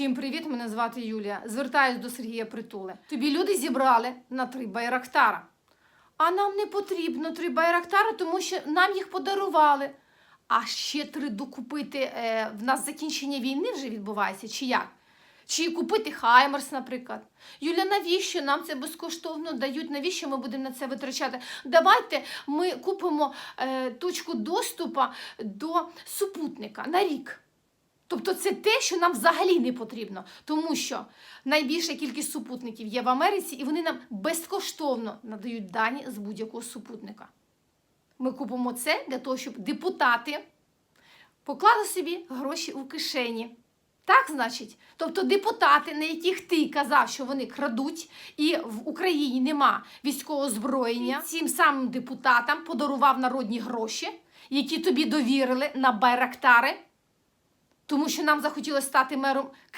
Всім привіт! Мене звати Юлія. Звертаюсь до Сергія Притули. Тобі люди зібрали на три байрактара. А нам не потрібно три байрактара, тому що нам їх подарували. А ще три докупити е, в нас закінчення війни вже відбувається, чи як? Чи купити Хаймерс, наприклад. Юля, навіщо нам це безкоштовно дають? Навіщо ми будемо на це витрачати? Давайте ми купимо е, точку доступу до супутника на рік. Тобто це те, що нам взагалі не потрібно, тому що найбільша кількість супутників є в Америці, і вони нам безкоштовно надають дані з будь-якого супутника. Ми купимо це для того, щоб депутати поклали собі гроші у кишені. Так, значить, тобто депутати, на яких ти казав, що вони крадуть, і в Україні нема військового озброєння, цим самим депутатам подарував народні гроші, які тобі довірили на байрактари, тому що нам захотілося стати мером